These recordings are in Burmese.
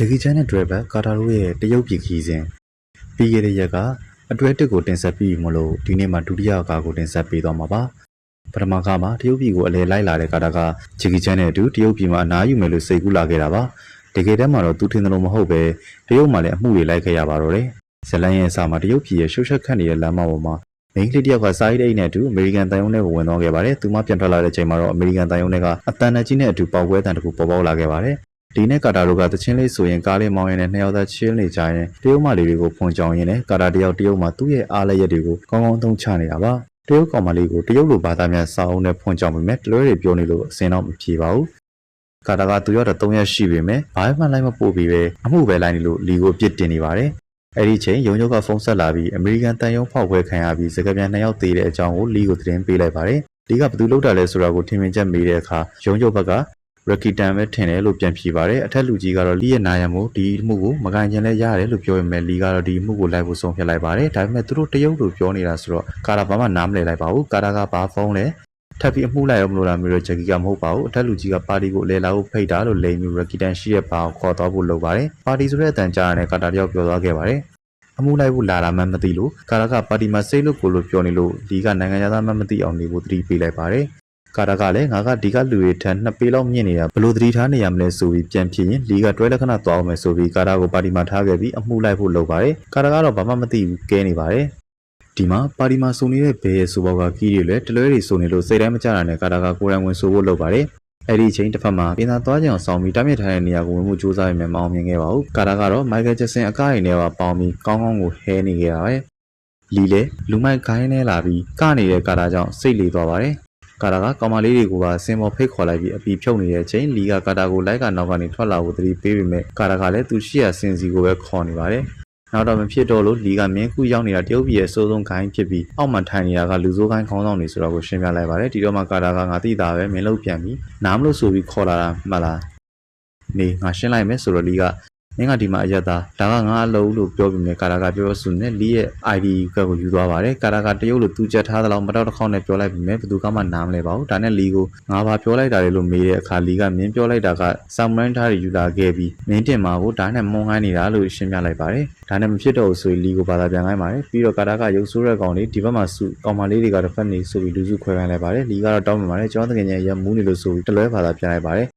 ဂျက်ကီချန်နဲ့ဒရဘတ်ကာတာတို့ရဲ့တရုတ်ပြည်ခီးစဉ်ပြီးခဲ့တဲ့ရက်ကအတွဲတစ်ကိုတင်ဆက်ပြီးမလို့ဒီနေ့မှာဒုတိယကားကိုတင်ဆက်ပေးသွားမှာပါပထမကားမှာတရုတ်ပြည်ကိုအလဲလိုက်လာတဲ့ကာတာကဂျက်ကီချန်နဲ့အတူတရုတ်ပြည်မှာအနားယူမယ်လို့စိတ်ကူးလာခဲ့တာပါတကယ်တမ်းမှာတော့သူထင်တယ်လို့မဟုတ်ပဲတရုတ်မှာလည်းအမှုတွေလိုက်ခဲ့ရပါတော့တယ်ဇလန်ရဲ့အစာမှာတရုတ်ပြည်ရဲ့ရှုပ်ရှက်ခတ်နေတဲ့လမ်းမပေါ်မှာမိန်းကလေးတယောက်ကစာရေးအိတ်နဲ့အတူအမေရိကန်တန်ယုံနဲ့ကိုဝင်သွားခဲ့ပါတယ်။သူမပြန်ထွက်လာတဲ့ချိန်မှာတော့အမေရိကန်တန်ယုံနဲ့ကအတန်နဲ့ကြီးနဲ့အတူပေါက်ပွဲတန်တစ်ခုပေါ်ပေါက်လာခဲ့ပါတယ်။ ဒီနဲ့ကာတာတို့ကတချင်းလေးဆိုရင်ကားလေးမောင်းရင်းနဲ့နှစ်ယောက်သားချင်းနေကြရင်တရုတ်မလေးတွေကိုဖွန်ကြောင်ရင်းနဲ့ကာတာတယောက်တရုတ်မှသူ့ရဲ့အားလက်ရက်တွေကိုကောင်းကောင်းသုံးချနေတာပါ။တရုတ်ကောင်မလေးကိုတရုတ်လိုဘာသာများစာအုပ်နဲ့ဖွန်ကြောင်ပေမဲ့တလွဲတွေပြောနေလို့အစင်တော့မပြေပါဘူး။ကာတာကသူရောက်တဲ့၃ရက်ရှိပေမဲ့ဘာမှလိုက်မပို့ပြီးပဲအမှုပဲလိုက်နေလို့လီကိုပြစ်တင်နေပါတယ်။အဲ့ဒီချိန်ရုံချုပ်ကဖုန်းဆက်လာပြီးအမေရိကန်တန်ယုံဖောက်ခွဲခံရပြီးစကားပြန်နှစ်ယောက်သေးတဲ့အကြောင်းကိုလီကိုသတင်းပေးလိုက်ပါတယ်။လီကဘယ်သူလောက်တာလဲဆိုတာကိုထင်မြင်ချက်မေးတဲ့အခါရုံချုပ်ဘက်က ရက်ကီတန်ပဲထင်တယ်လို့ပြန်ဖြေပါတယ်။အထက်လူကြီးကတော့လီရဲ့နာယံမို့ဒီအမှုကိုမကန်ကျင်လဲရတယ်လို့ပြောပေမဲ့လီကတော့ဒီအမှုကိုလိုက်ဖို့ဆုံးဖြတ်လိုက်ပါတယ်။ဒါပေမဲ့သူတို့တရုတ်လိုပြောနေတာဆိုတော့ကာရာဘာမှနားမလည်လိုက်ပါဘူး။ကာရာကဘာဖုန်းလဲထပ်ပြီးအမှုလိုက်အောင်မလို့လားမျိုးတော့ဂျက်ကီကမဟုတ်ပါဘူးအထက်လူကြီးကပါတီကိုလဲလာဖို့ဖိတ်တာလို့လိန်မျိုးရက်ကီတန်ရှိရဲ့ဘာကိုခေါ်တော့ဖို့လုပ်ပါတယ်ပါတီဆိုတဲ့အတန်ကြားရတဲ့ကာတာတယောက်ပြောသွားခဲ့ပါတယ်အမှုလိုက်ဖို့လာတာမှမသိလို့ကာရာကပါတီမှာစိတ်လို့ကိုလို့ပြောနေလို့ဒီကနိုင်ငံသားမှမသိအောင်နေဖို့သတိပေးလိုက်ပါတယ် ကာရာကလည်းငါကဒီကလူတွေထက်နှစ်ပေလောက်မြင့်နေတာဘလို့သတိထားနေရမလဲဆိုပြီးပြန်ဖြစ်ရင်လီကတွဲလက္ခဏာသွားအောင်မယ်ဆိုပြီးကာရာကိုပါတီမှာထားခဲ့ပြီးအမှုလိုက်ဖို့လုပ်ပါတယ်ကာရာကတော့ဘာမှမသိဘူးကဲနေပါတယ်ဒီမှာပါတီမှာစုံနေတဲ့ဘဲရဲ့စူဘောကကီးတွေလည်းတလွဲတွေစုံနေလို့စိတ်တိုင်းမကြတာနဲ့ကာရာကကိုယ်တိုင်ဝင်ဆိုဖို့လုပ်ပါတယ်အဲ့ဒီအချိန်တစ်ဖက်မှာပြင်သာသွားကြအောင်ဆောင်ပြီးတားမြစ်ထားတဲ့နေရာကိုဝင်မှုစူးစမ်းရမယ်မအောင်မြင်ခဲ့ပါဘူးကာရာကတော့မိုက်ကယ်ဂျက်ဆင်အကားရည်နဲ့ပါပေါင်းပြီးကောင်းကောင်းကိုဟဲနေခဲ့တာပဲလီလည်းလူမိုက်ခိုင်းနေလာပြီးကနေတဲ့ကာရာကြောင့်စိတ်လေသွားပါတယ် ကာရာကကောင်မလေးတွေကိုပါစင်ပေါ်ဖိတ်ခေါ်လိုက်ပြီးအပီဖြုတ်နေတဲ့အချိန်လီကကာတာကိုလိုက်ကနောက်ကနေထွက်လာဖို့တတိပေးပေမဲ့ကာရာကလည်းသူရှိရစင်စီကိုပဲခေါ်နေပါတယ်နောက်တော့မဖြစ်တော့လို့လီကမင်းကူရောက်နေတာတရုတ်ပြည်ရဲ့အစိုးဆုံးခိုင်းဖြစ်ပြီးအောက်မှာထိုင်နေတာကလူစိုးခိုင်းခေါင်းဆောင်နေဆိုတော့ကိုရှင်းပြလိုက်ပါတယ်ဒီတော့မှကာတာကငါသိတာပဲမင်းလို့ပြန်ပြီးနားမလို့ဆိုပြီးခေါ်လာတာမှတ်လားနေငါရှင်းလိုက်မယ်ဆိုတော့လီက မင်းကဒီမှာအရက်သားဒါကငါအလုံးလို့ပြောပြီးမြဲကာတာကပြောပြောဆိုနေလီရဲ့ ID ကကိုယူသွားပါတယ်ကာတာကတရုတ်လိုသူချက်ထားသလောက်မတော့တစ်ခေါက်နဲ့ပြောလိုက်ပြီးမြဲဘယ်သူကမှနားမလဲပါဘူးဒါနဲ့လီကိုငါဘာပြောလိုက်တာလဲလို့မေးတဲ့အခါလီကမင်းပြောလိုက်တာကဆမ်မရန်ထားတွေယူလာခဲ့ပြီးမင်းတင်မှာကိုဒါနဲ့မွန်ခိုင်းနေတာလို့ရှင်းပြလိုက်ပါတယ်ဒါနဲ့မဖြစ်တော့ဘူးဆိုရင်လီကိုဘာသာပြန်ခိုင်းပါတယ်ပြီးတော့ကာတာကရုပ်ဆိုးတဲ့ကောင်လေးဒီဘက်မှာစုကောင်မလေးတွေကတစ်ဖက်နေဆိုပြီးလူစုခွဲခိုင်းလိုက်ပါတယ်လီကတော့တောင်းပန်ပါတယ်ကျောင်းတကယ်ကြီးရမူးနေလို့ဆိုပြီးတလွဲဘာသာပြန်လိုက်ပါတယ်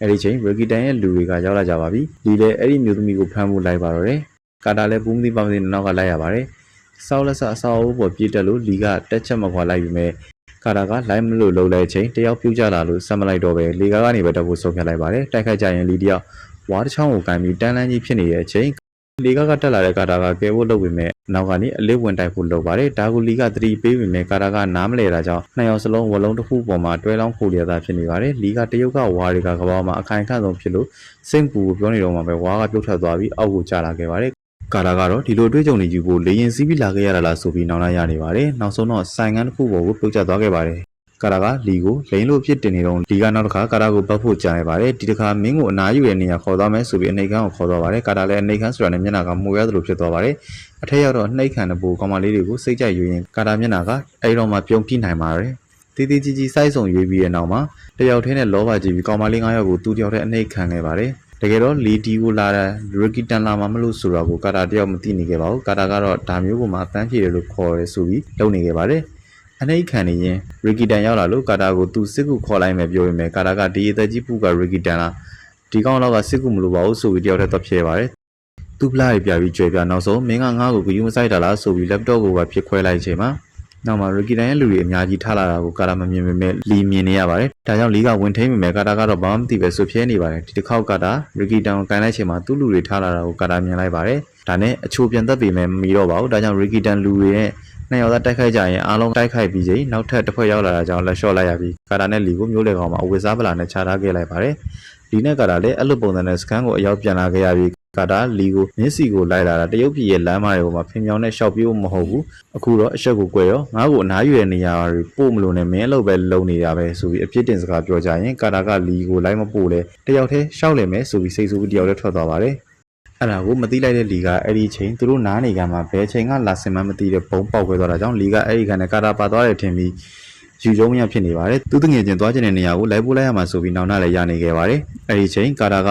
အဲ့ဒီချိန်ရဂီတန်ရဲ့လူတွေကရောက်လာကြပါပြီဒီလေအဲ့ဒီမျိုးသမီးကိုဖမ်းဖို့လိုက်ပါတော့တယ်ကာတာလည်းပူးမသိပါမသိနောက်ကလိုက်ရပါတယ်စောက်လက်ဆအဆောက်အဦပေါ်ပြည့်တက်လို့လီကတက်ချက်မခွာလိုက်ပြီးမဲ့ကာတာကလိုက်မလို့လုံလိုက်ချိန်တယောက်ပြုတ်ကြလာလို့ဆက်မလိုက်တော့ပဲလေကာကနေပဲတက်ဖို့ဆုံးဖြတ်လိုက်ပါတယ်တိုက်ခိုက်ကြရင်လီတယောက်ဝါတစ်ချောင်းကိုကန်ပြီးတန်းလန်းကြီးဖြစ်နေတဲ့အချိန် လီကာကတက်လာတဲ့ကာတာကကဲဖို့လုပ်ပေမဲ့နောက်ကနေအလစ်ဝင်တိုက်ဖို့လုပ်ပါတယ်ဒါကူလီကသတိပေးပေမဲ့ကာတာကနားမလဲတာကြောင့်နှစ်ယောက်စလုံးဝလုံးတစ်ခုပေါ်မှာတွဲလောင်းခိုလျက်သားဖြစ်နေပါတယ်လီကတရုတ်ကဝါတွေကကဘာမှာအခိုင်အခန့်ဆုံးဖြစ်လို့စိတ်ပူကိုပြောနေတော့မှပဲဝါကပြုတ်ထွက်သွားပြီးအောက်ကိုကျလာခဲ့ပါတယ်ကာတာကတော့ဒီလိုအတွေ့အကြုံတွေယူဖို့လေရင်စီးပြီးလာခဲ့ရတာလားဆိုပြီးနောက်လာရနေပါတယ်နောက်ဆုံးတော့ဆိုင်ငန်းတစ်ခုပေါ်ကိုပြုတ်ကျသွားခဲ့ပါတယ် ကာရာကလီကိုလိန်လို့ဖြစ်တင်နေတော့လီကနောက်တစ်ခါကာရာကိုပတ်ဖို့ကြားရပါတယ်ဒီတစ်ခါမင်းကိုအနားယူတဲ့နေရာခေါ်သွားမယ်ဆိုပြီးအနေခန်းကိုခေါ်သွားပါတယ်ကာရာလည်းအနေခန်းဆိုတာနဲ့မျက်နှာကမှုရသလိုဖြစ်သွားပါတယ်အထက်ရောက်တော့နှိတ်ခံတဲ့ဘူကောင်မလေးတွေကိုစိတ်ကြိုက်ယူရင်ကာရာမျက်နှာကအဲဒီတော့မှပြုံးပြနိုင်ပါတယ်တီတီကြီးကြီးစိုက်ဆုံရွေးပြီးတဲ့နောက်မှာတယောက်တည်းနဲ့လောဘကြီးပြီးကောင်မလေး9ယောက်ကိုသူ့တယောက်တည်းအနေခံခဲ့ပါတယ်တကယ်တော့လီတီကိုလာတဲ့ရကီတန်လာမှာမလို့ဆိုတော့ကိုကာတာတယောက်မသိနေခဲ့ပါဘူးကာတာကတော့ဒါမျိုးကိုမှအတန်းဖြေတယ်လို့ခေါ်ရဲဆိုပြီးလုပ်နေခဲ့ပါတယ် အနေခံနေရင်ရီကီတန်ရောက်လာလို့ကာတာကိုသူစစ်ကူခေါ်လိုက်မယ်ပြောပေမဲ့ကာတာကဒီအသက်ကြီးပူကရီကီတန်လာဒီကောင်တော့ကစစ်ကူမလိုပါဘူးဆိုပြီးတယောက်တည်းတော့ဖြဲပါတယ်သူ့ပလာရပြပြီးကြွယ်ပြနောက်ဆုံးမင်းကငါ့ကိုဂယူမဆိုင်တာလားဆိုပြီး laptop ကိုပဲဖြစ်ခွဲလိုက်ချိန်မှာနောက်မှာရီကီတန်ရဲ့လူတွေအများကြီးထားလာတာကိုကာတာမမြင်ပေမဲ့လီမြင်နေရပါတယ်ဒါကြောင့်လီကဝင်ထိန်ပေမဲ့ကာတာကတော့ဘာမှမသိပဲဆိုဖြဲနေပါတယ်ဒီတစ်ခေါက်ကာတာရီကီတန်ကိုကန်လိုက်ချိန်မှာသူ့လူတွေထားလာတာကိုကာတာမြင်လိုက်ပါတယ်ဒါနဲ့အချိုးပြန်သက်ပေမဲ့မမီတော့ပါဘူးဒါကြောင့်ရီကီတန်လူတွေရဲ့ နှစ်ယောက်သားတိုက်ခိုက်ကြရင်အားလုံးတိုက်ခိုက်ပြီးချိန်နောက်ထပ်တစ်ဖွဲ့ရောက်လာတာကြောင့်လက်လျှော့လိုက်ရပြီးကာတာနဲ့လီကိုမျိုးလေကောင်မှာအဝိစားပလာနဲ့ခြားထားခဲ့လိုက်ပါတယ်လီနဲ့ကာတာလည်းအဲ့လိုပုံစံနဲ့စကန်ကိုအရောက်ပြန်လာခဲ့ရပြီးကာတာလီကိုမင်းစီကိုလိုက်လာတာတရုတ်ပြည်ရဲ့လမ်းမတွေပေါ်မှာဖင်မြောင်နဲ့ရှောက်ပြေးဖို့မဟုတ်ဘူးအခုတော့အဆက်ကို꿰ရောငါ့ကိုအနားယူတဲ့နေရာတွေပို့မလို့နဲ့မင်းအလုပ်ပဲလုပ်နေတာပဲဆိုပြီးအပြစ်တင်စကားပြောကြရင်ကာတာကလီကိုလိုက်မပို့လဲတယောက်တည်းရှောက်လည်မယ်ဆိုပြီးစိတ်ဆိုးပြီးတယောက်တည်းထွက်သွားပါတယ် အဲ့ဒါကိုမသိလိုက်တဲ့လီကအဲ့ဒီချိန်သူတို့နားနေကမှာဘယ်ချိန်ကလာစင်မှမသိတဲ့ဘုံပေါက်ခွဲသွားတာကြောင့်လီကအဲ့ဒီကနဲ့ကာတာပါသွားတယ်ထင်ပြီးယူကျုံမရဖြစ်နေပါတယ်သူတငယ်ချင်းသွားချင်တဲ့နေရာကိုလိုက်ပို့လိုက်ရမှာဆိုပြီးနောက်နောက်လည်းရနေခဲ့ပါတယ်အဲ့ဒီချိန်ကာတာက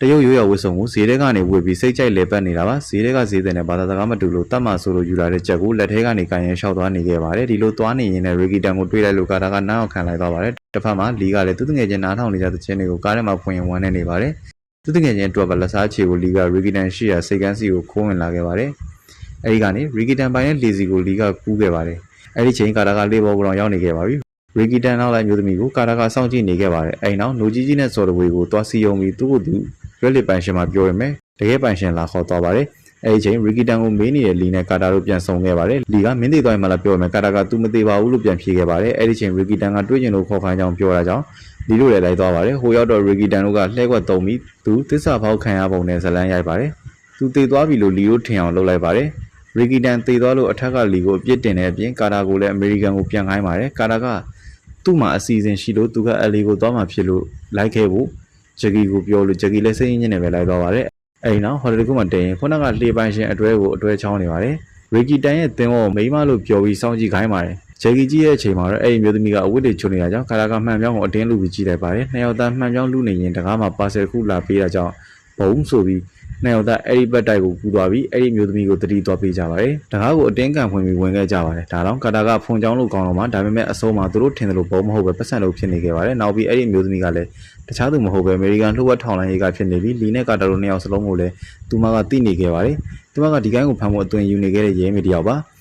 တတရုတ်ရိုးရဝစ်စုံကိုဈေးထဲကနေဝစ်ပြီးစိတ်ကြိုက်လဲပတ်နေတာပါဈေးထဲကဈေးတဲ့နဲ့ဘာသာစကားမတူလို့တတ်မှဆိုလို့ယူလာတဲ့ချက်ကိုလက်ထဲကနေကန်ရင်ရှောက်သွားနေခဲ့ပါတယ်ဒီလိုသွားနေရင်လည်းရီဂီတန်ကိုတွေးလိုက်လို့ကာတာကနားအောင်ခံလိုက်သွားပါတယ်တစ်ဖက်မှာလီကလည်းသူတငယ်ချင်းနားထောင်နေကြတဲ့ချင်းတွေကိုကားထဲမှာဖွင့်ရင်ဝမ်းနေနေပါတယ် သူတငယ်ချင်းအတွက်ပါလက်စားချေကိုလီကရီဂီတန်ရှိရာစိတ်ကန်းစီကိုခိုးဝင်လာခဲ့ပါတယ်အဲဒီကနေရီဂီတန်ပိုင်းရဲ့လေစီကိုလီကကူးခဲ့ပါတယ်အဲဒီချိန်ကာတာကလေးဘောကောင်ရောက်နေခဲ့ပါပြီရီဂီတန်နောက်လိုက်မျိုးသမီးကိုကာတာကစောင့်ကြည့်နေခဲ့ပါတယ်အဲဒီနောက်နိုကြီးကြီးနဲ့စော်တဝေကိုသွားစီယုံပြီးသူ့ကိုသူရွက်လစ်ပိုင်ရှင်မှာပြောရမယ်တကယ်ပိုင်ရှင်လာခေါ်သွားပါတယ်အဲဒီချိန်ရီကီတန်ကိုမေးနေတဲ့လီနဲ့ကာတာတို့ပြန်ဆုံခဲ့ပါတယ်လီကမင်းသေးသွားရင်မှလည်းပြောရမယ်ကာတာကသူမသေးပါဘူး လို့ပြန်ဖြေခဲ့ပါတယ်အဲဒီချိန်ရီကီတန်ကတွေးကျင်လို့ခေါ်ခိုင်းကြောင်းပြောတာကြောင့် လီတို့လည်းလိုက်သွားပါတယ်ဟိုရောက်တော့ရီကီတန်တို့ကလှဲကွက်တုံပြီးသူသစ္စာဖောက်ခံရပုံနဲ့ဇလန်းရိုက်ပါတယ်သူသေသွားပြီလို့လီတို့ထင်အောင်လုပ်လိုက်ပါတယ်ရီကီတန်သေသွားလို့အထက်ကလီကိုအပြစ်တင်တဲ့အပြင်ကာတာကိုလည်းအမေရိကန်ကိုပြန်ခိုင်းပါတယ်ကာတာကသူ့မှာအစီအစဉ်ရှိလို့သူကအလီကိုသွားမှဖြစ်လို့လိုက်ခဲ့ဖို့ဂျက်ကီကိုပြောလို့ဂျက်ကီလည်းစိတ်ရင်းချင်းနဲ့ပဲလိုက်သွားပါတယ်။အဲဒီနောက်ဟော်တယ်တကူမှတည်ရင်ခုနကလှေပိုင်ရှင်အတွဲကိုအတွဲချောင်းနေပါတယ်။ရီကီတန်ရဲ့တင်ဝကိုမိမလို့ပြောပြီးစောင့်ကြည့်ခိုင်းပါတယ်။ ဂျက်ကီကြီးရဲ့အချိန်မှာတော့အဲဒီမျိုးသမီးကအဝတ်တွေချွတ်နေတာကြောင့်ခါလာကမှန်ပြောင်းကိုအတင်းလူပြီးကြည့်လိုက်ပါတယ်။နှစ်ယောက်သားမှန်ပြောင်းလူနေရင်တကားမှာပါဆယ်ခုလာပေးတာကြောင့်ဘုံဆိုပြီးနှစ်ယောက်သားအဲ့ဒီဘက်တိုက်ကိုကူးသွားပြီးအဲ့ဒီမျိုးသမီးကိုတတိသွားပေးကြပါတယ်။တကားကိုအတင်းကန်ဖွင့်ပြီးဝင်ခဲ့ကြပါတယ်။ဒါတော့ကာတာကဖုန်ချောင်းလို့ကောင်းတော့မှဒါပေမဲ့အစိုးမှာသူတို့ထင်တယ်လို့ဘုံမဟုတ်ပဲပတ်စံလို့ဖြစ်နေခဲ့ပါတယ်။နောက်ပြီးအဲ့ဒီမျိုးသမီးကလည်းတခြားသူမဟုတ်ပဲအမေရိကန်လှုပ်ဝက်ထောင်လိုင်းရေးကဖြစ်နေပြီးလီနဲ့ကာတာတို့နှစ်ယောက်စလုံးကိုလည်းသူမကသိနေခဲ့ပါတယ်။သူမကဒီကိုင်းကိုဖမ်းဖို့အသွင်ယူနေခဲ့တဲ့ရဲမေတယောက်ပါ။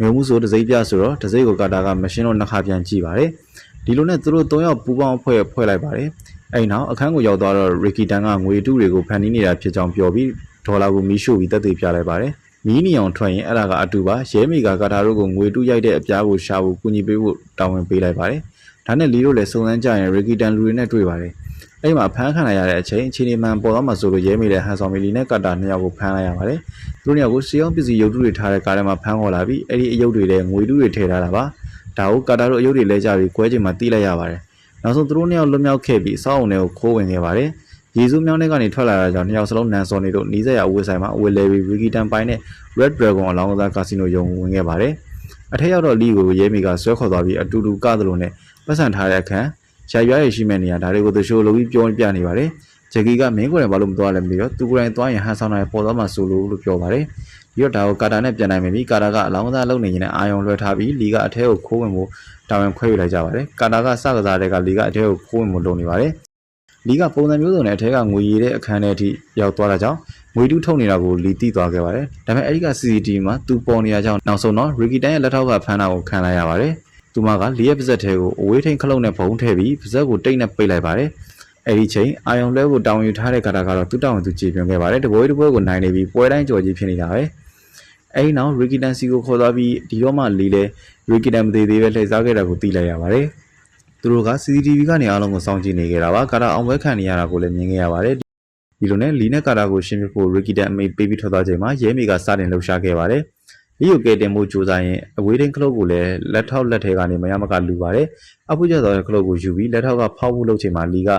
မျိုးမှုဆိုတစိမ့်ပြဆိုတော့တစိမ့်ကိုကာတာကမရှင်းတော့နှစ်ခါပြန်ကြည့်ပါတယ်။ဒီလိုနဲ့သူတို့၃ယောက်ပူပေါင်းဖွဲ့ဖွဲ့လိုက်ပါတယ်။အဲ့နောက်အခန်းကိုရောက်သွားတော့ရီကီတန်ကငွေတုတွေကိုဖန်တီးနေတာဖြစ်ကြောင်းပြောပြီးဒေါ်လာကိုမီးရှို့ပြီးတက်သေးပြလိုက်ပါတယ်။မီးနီအောင်ထွက်ရင်အဲ့ဒါကအတူပါရဲမေကကာတာတို့ကိုငွေတုရိုက်တဲ့အပြားကိုရှာဖို့ကူညီပေးဖို့တာဝန်ပေးလိုက်ပါတယ်။ဒါနဲ့လီတို့လည်းစုံစမ်းကြရင်ရီကီတန်လူတွေနဲ့တွေ့ပါတယ်။ အဲ့မှာဖမ်းခံရတဲ့အချိန်အချိန်ဒီမှန်ပေါ်တော့မှဆိုလို့ရဲမေတဲ့ဟန်ဆောင်မီလီနဲ့ကာတာနှစ်ယောက်ကိုဖမ်းလိုက်ရပါတယ်။သူတို့နှစ်ယောက်ကိုစီအောင်ပစ္စည်းရုပ်တုတွေထားတဲ့ကားထဲမှာဖမ်းခေါ်လာပြီးအဲ့ဒီအယုတ်တွေလည်းငွေတုတွေထည့်ထားတာပါ။ဒါကိုကာတာတို့အယုတ်တွေလဲကြပြီးကွဲချိန်မှာတီးလိုက်ရပါတယ်။နောက်ဆုံးသူတို့နှစ်ယောက်လွတ်မြောက်ခဲ့ပြီးစောက်အောင်တွေကိုခိုးဝင်ခဲ့ပါတယ်။ယေစုမြောင်းတဲ့ကနေထွက်လာတာကြောင့်နှစ်ယောက်စလုံးနန်စော်နေတို့နီးစက်ရအဝတ်ဆိုင်မှာအဝတ်လဲပြီးဝီကီတန်ပိုင်းနဲ့ Red Dragon အလောင်းကစားကာစီနိုယုံဝင်ခဲ့ပါတယ်။အထက်ရောက်တော့လီကိုရဲမီကဆွဲခေါ်သွားပြီးအတူတူကသလိုနဲ့ပတ်စံထားတဲ့အခန်း ရှာရွားရရှိမဲ့နေရာဒါတွေကိုသူရှိုးလိုပြီးပြောပြနေပါတယ်။ဂျက်ကီကမင်းကိုယ်တိုင်ဘာလို့မသွားလဲမသိတော့သူကိုယ်တိုင်သွားရင်ဟန်ဆောင်နိုင်ပေါ်သွားမှဆိုလို့လို့ပြောပါတယ်။ပြီးတော့ဒါကိုကာတာနဲ့ပြန်နိုင်ပြီကာတာကအလောင်းကစားလုပ်နေရင်အာယုံလွှဲထားပြီးလီကအထက်ကိုခိုးဝင်ဖို့တာဝန်ခွဲယူလိုက်ကြပါတယ်။ကာတာကစကစားတဲ့ကလီကအထက်ကိုခိုးဝင်ဖို့လုပ်နေပါတယ်။လီကပုံစံမျိုးစုံနဲ့အထက်ကငွေရည်တဲ့အခန်းထဲအထိရောက်သွားတာကြောင့်ငွေတူးထုတ်နေတာကိုလီတိသွားခဲ့ပါတယ်။ဒါပေမဲ့အဲ့ဒီက CCTV မှာသူပေါ်နေရကြောင်းနောက်ဆုံးတော့ရီကီတန်ရဲ့လက်ထောက်ကဖမ်းတာကိုခံလိုက်ရပါတယ်။ သူမကလီရဲ့ပါဇက်ထဲကိုအဝေးထိန်ခလုတ်နဲ့ဘုံထည့်ပြီးပါဇက်ကိုတိတ်နဲ့ပိတ်လိုက်ပါတယ်။အဲ့ဒီချိန်အာယုံလဲကိုတောင်းယူထားတဲ့ကာတာကတော့သူ့တောင်းသူကြည်ပြွန်ခဲ့ပါတယ်။တပွဲတပွဲကိုနိုင်နေပြီးပွဲတိုင်းကြော်ကြီးဖြစ်နေတာပဲ။အဲ့ဒီနောက်ရီကီတန်စီကိုခေါ်သွားပြီးဒီတော့မှလီလဲရီကီတန်မသေးသေးပဲလှည့်စားခဲ့တာကိုသိလိုက်ရပါတယ်။သူတို့က CCTV ကနေအားလုံးကိုစောင့်ကြည့်နေကြတာပါ။ကာတာအောင်ပွဲခံနေရတာကိုလည်းမြင်ခဲ့ရပါတယ်။ဒီလိုနဲ့လီနဲ့ကာတာကိုရှင်းပြဖို့ရီကီတန်အမိပေးပြီးထွက်သွားချိန်မှာရဲမီကစတင်လှုပ်ရှားခဲ့ပါတယ်။ လီကိုကဲတင်မှုစူးစမ်းရင်အဝေးထိန်ခလုတ်ကိုလည်းလက်ထောက်လက်ထဲကနေမရမကလူပါတယ်။အဖူးကျသောခလုတ်ကိုယူပြီးလက်ထောက်ကဖောက်ဖို့လုပ်ချိန်မှာလီက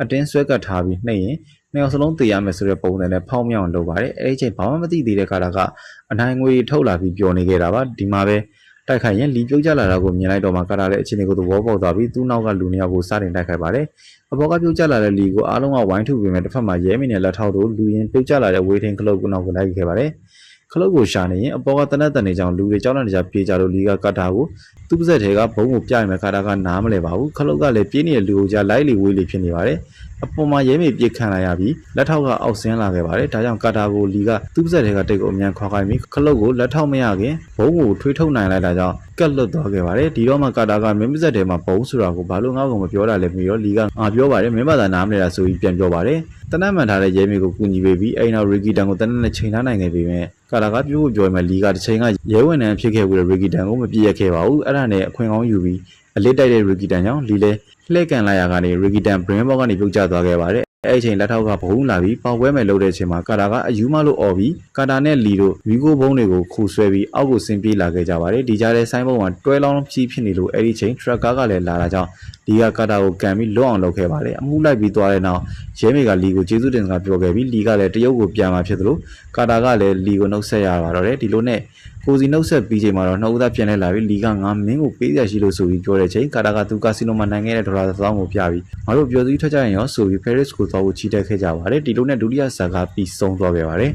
အတင်းဆွဲကပ်ထားပြီးနှိပ်ရင်နှစ်ယောက်စလုံးတေးရမယ်ဆိုတဲ့ပုံစံနဲ့ဖောက်မြောင်လုပ်ပါတယ်။အဲဒီချိန်ဘာမှမသိသေးတဲ့ကာတာကအနိုင်ငွေထုတ်လာပြီးပျော်နေခဲ့တာပါ။ဒီမှာပဲတိုက်ခိုက်ရင်လီပြုတ်ကျလာတာကိုမြင်လိုက်တော့မှကာတာလည်းအချင်းတွေကိုသဘောပေါက်သွားပြီးသူ့နောက်ကလူနှစ်ယောက်ကိုစတင်တိုက်ခိုက်ပါတယ်။အပေါ်ကပြုတ်ကျလာတဲ့လီကိုအားလုံးကဝိုင်းထုပြီးမဲ့တစ်ဖက်မှာရဲမင်းနဲ့လက်ထောက်တို့လူရင်ပြုတ်ကျလာတဲ့ဝေးထင်းကလုတ်ကနောက်ကိုလိုက်ခဲ့ပါတယ်။ ခလုတ်ကိုရှာနေရင်အပေါ်ကတနက်တန်နေကြောင်လူတွေကြောက်လန့်နေကြပြေးကြလို့လီကကတ်တာကိုသူ့ပါဇက်ထဲကဘုံကိုပြိုင်မဲ့ကာတာကနားမလဲပါဘူး။ခလုတ်ကလည်းပြေးနေတဲ့လူကိုကြားလိုက်လီဝေးလီဖြစ်နေပါတယ်။အပေါ်မှာရဲမေပြေးခံလာရပြီးလက်ထောက်ကအောက်ဆင်းလာခဲ့ပါတယ်။ဒါကြောင့်ကာတာကိုလီကသူ့ပါဇက်ထဲကတိတ်ကိုအမြန်ခွာခိုင်းပြီးခလုတ်ကိုလက်ထောက်မရခင်ဘုံကိုထွေးထုတ်နိုင်လိုက်တာကြောင့်ကတ်လွတ်သွားခဲ့ပါတယ်။ဒီတော့မှကာတာကမင်းပါဇက်ထဲမှာဘုံဆိုတာကိုဘာလို့ငါ့ကိုမပြောတာလဲမပြောလီကငါပြောပါတယ်မင်းပါသာနားမလဲတာဆိုပြီးပြန်ပြောပါတယ်။တနတ်မှန်ထားတဲ့ရဲမေကိုကူညီပေးပြီးအိမ်နောက်ရီကီတန်ကိုတနတ်နဲ့ချိန်ထားနိုင်ခဲ့ပေမဲ့ ကာတာကပြောဖို့ပြောရမယ်လီကတစ်ချိန်ကရဲဝင်နှံဖြစ်ခဲ့ပြီးရီကီတန်ကိုမပြည့်ရခဲ့ပါဘူး။အဲ့ဒါနဲ့အခွင့်ကောင်းယူပြီးအလစ်တိုက်တဲ့ရီကီတန်ကြောင့်လီလဲလှည့်ကန်လိုက်ရကနေရီကီတန်ဘရင်ဘောကနေပြုတ်ကျသွားခဲ့ပါတယ်အဲ့အချိန်လက်ထောက်ကဘုံလာပြီးပေါက်ပွဲမဲ့လုပ်တဲ့အချိန်မှာကာတာကအယူမလို့អော်ပြီးကာတာနဲ့လီတို့ဝီကိုဘုံတွေကိုခူဆွဲပြီးအောက်ကိုဆင်းပြေးလာခဲ့ကြပါတယ်ဒီကြားထဲဆိုင်းဘုံကတွဲလောင်းဖြီးဖြစ်နေလို့အဲ့ဒီချိန်ထရက်ကာကလည်းလာတာကြောင့် လီကကာတာကိုကန်ပြီးလွတ်အောင်လုပ်ခဲ့ပါတယ်အမှုလိုက်ပြီးသွားတဲ့နောက်ရဲမေကလီကိုကျေးဇူးတင်စကားပြောခဲ့ပြီးလီကလည်းတရုတ်ကိုပြန်มาဖြစ်သလိုကာတာကလည်းလီကိုနှုတ်ဆက်ရပါတော့တယ်ဒီလိုနဲ့ကိုစီနှုတ်ဆက်ပြီးချိန်မှာတော့နှစ်ဦးသားပြန်လဲလာပြီးလီကငါမင်းကိုပေးရရှိလို့ဆိုပြီးပြောတဲ့ချိန်ကာတာကသူကာစီနိုမှာနိုင်ခဲ့တဲ့ဒေါ်လာတစ်သောင်းကိုပြပြီးငါတို့ပြောစည်းထွက်ကြရင်ရောဆိုပြီး Paris ကိုသွားဖို့ချီတက်ခဲ့ကြပါတယ်ဒီလိုနဲ့ဒုတိယဇာကပြီးဆုံးသွားခဲ့ပါတယ်